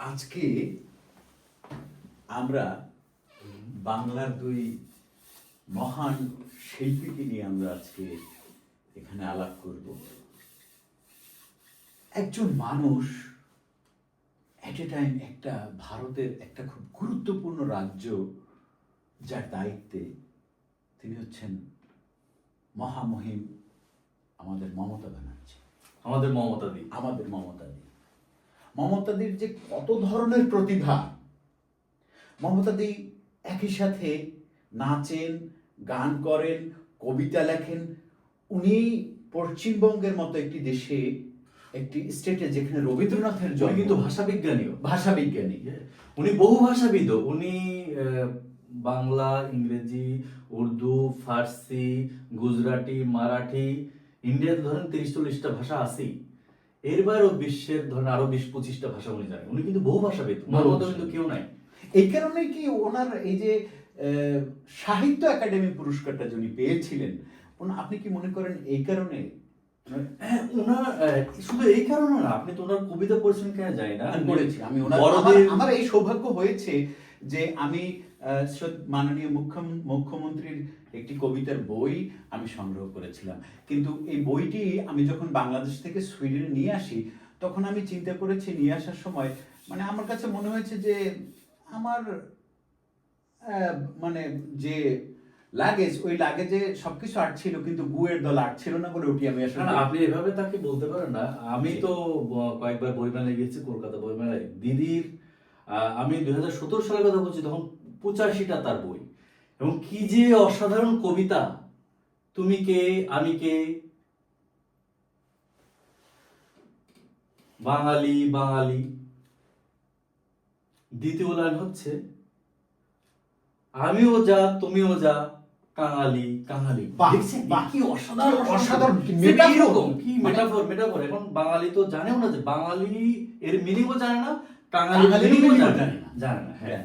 আজকে আমরা বাংলার দুই মহান শিল্পীকে নিয়ে আমরা আজকে এখানে আলাপ করব। একজন মানুষ এট এ টাইম একটা ভারতের একটা খুব গুরুত্বপূর্ণ রাজ্য যার দায়িত্বে তিনি হচ্ছেন মহামহিম আমাদের মমতা ব্যানার্জি। আমাদের মমতা দি। আমাদের মমতাদি মমতাদির যে কত ধরনের প্রতিভা মমতাদি একই সাথে নাচেন গান করেন কবিতা লেখেন। উনি পশ্চিমবঙ্গের মতো একটি দেশে একটি স্টেটে যেখানে রবীন্দ্রনাথের জন্ম। কিন্তু ভাষাবিজ্ঞানীও। ভাষা বিজ্ঞানী উনি বহু ভাষাবিদ উনি বাংলা ইংরেজি উর্দু ফার্সি গুজরাটি মারাঠি ইন্ডিয়াতে ধরেন তিরিশ চল্লিশটা ভাষা আছেই। এর বাইরেও বিশ্বের ধরেন আরও বিশ পঁচিশটা ভাষা উনি জানেন। উনি কিন্তু বহু ভাষাবিদ ওনার মতো কিন্তু কেউ নাই। এই কারণে কি ওনার এই যে সাহিত্য একাডেমি পুরস্কারটা যিনি পেয়েছিলেন আপনি কি মনে করেন এই কারণে? ওনার আহ, শুধু এই কারণে না আপনি তো ওনার কবিতা পড়ছেন কেন জানি না। আমি পড়েছি আমি ওনার আমার এই সৌভাগ্য হয়েছে যে আমি মাননীয় মুখ্যম- মুখ্যমন্ত্রীর একটি কবিতার বই আমি সংগ্রহ করেছিলাম। কিন্তু এই বইটি আমি যখন বাংলাদেশ থেকে সুইডেনে নিয়ে আসি তখন আমি চিন্তা করেছি নিয়ে আসার সময় মানে আমার কাছে মনে হয়েছে যে আমার মানে যে লাগেজ ওই লাগেজে সবকিছু আটছিল কিন্তু গুয়ের দল আটছিল না বলে ওটি আমি আসলে আপনি এভাবে তাকে বলতে পারেন না। আমি তো কয়েকবার বইমেলায় গেছি কলকাতা বইমেলায়। দিদির আমি দুই হাজার সতেরো সালের কথা বলছি তখন পঁচাশিটা তার বই। এবং কি যে অসাধারণ কবিতা তুমি কে আমি কে? বাঙালি বাঙালি। দ্বিতীয় লাইন হচ্ছে আমিও যা তুমিও যা কাঙালি কাঙালি। দেখছেন অসাধারণ অসাধারণ? কি মেটাফোর মেটাফোর। এখন বাঙালি তো জানেও না যে বাঙালি এর মিনিংও জানে না না। হ্যাঁ।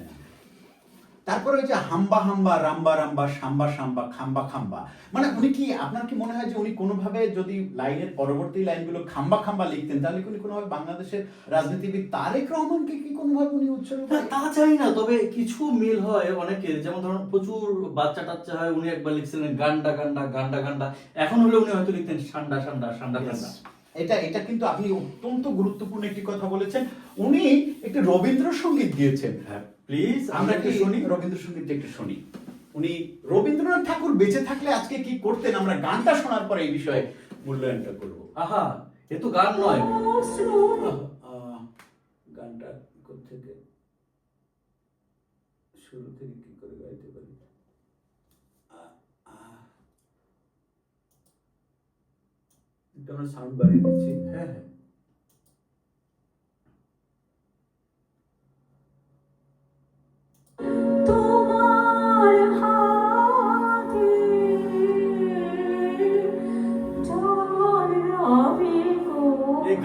তারপরে ওই যে হাম্বা হাম্বা রাম্বা রাম্বা সাম্বা সাম্বা খাম্বা খাম্বা। মানে উনি কি আপনার কি মনে হয় যে উনি কোনোভাবে যদি লাইনের পরবর্তী লাইনগুলো খাম্বা খাম্বা লিখতেন তাহলে কি উনি কোনোভাবে বাংলাদেশের রাজনীতিবিদ তারেক রহমানকে কি কোনোভাবে উনি উৎসর্গ না, তা চাই না তবে কিছু মিল হয় অনেকের। যেমন ধরুন প্রচুর বাচ্চা টাচ্চা হয় উনি একবার লিখছিলেন গান্ডা গান্ডা গান্ডা গান্ডা। এখন হলে উনি হয়তো লিখতেন সান্ডা সান্ডা সান্ডা Yes. এটা এটা কিন্তু আপনি অত্যন্ত গুরুত্বপূর্ণ একটি কথা বলেছেন। উনি একটি রবীন্দ্রসঙ্গীত গিয়েছেন। হ্যাঁ প্লিজ আমরা একটু শুনি। রবীন্দ্রসঙ্গীত একটু শুনি। উনি রবীন্দ্রনাথ ঠাকুর বেঁচে থাকলে আজকে কি করতেন? আমরা গানটা শোনার পরে এই বিষয়ে মূল্যায়নটা করব। আহা এ তো গান নয়। গানটা থেকে শুরু থেকে কি করে গাইতে পারি আহ, আহ। একটু আমরা সাউন্ড বাড়িয়ে দিচ্ছি। হ্যাঁ হ্যাঁ।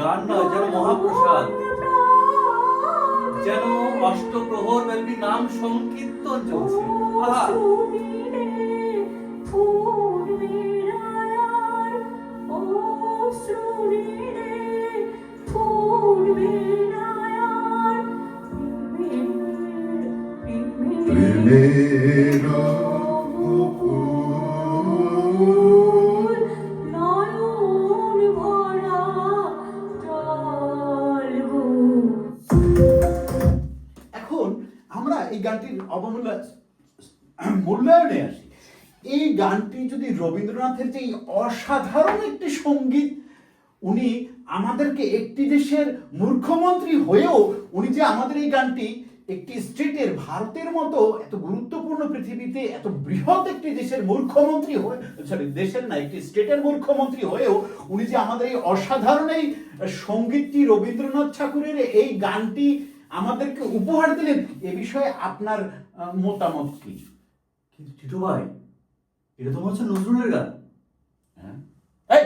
গান নয় যেন মহাপ্রসাদ। যেন অষ্টপ্রহর ব্যাপী নাম সংকীর্তন চলছে। আহা। এই গানটির অবমূল্য মূল্যায়নে আসি। এই গানটি যদি রবীন্দ্রনাথের যে এই অসাধারণ একটি সংগীত উনি আমাদেরকে একটি দেশের মুখ্যমন্ত্রী হয়েও উনি যে আমাদের এই গানটি একটি স্টেটের ভারতের মতো এত গুরুত্বপূর্ণ পৃথিবীতে এত বৃহৎ একটি দেশের মুখ্যমন্ত্রী হয়ে সরি দেশের না একটি স্টেটের মুখ্যমন্ত্রী হয়েও উনি যে আমাদের এই অসাধারণ এই সঙ্গীতটি রবীন্দ্রনাথ ঠাকুরের এই গানটি আমাদেরকে উপহার দিলেন এ বিষয়ে আপনার মতামত কি কিন্তু টিটু ভাই এটা তো হচ্ছে নজরুলের গান হ্যাঁ? এই!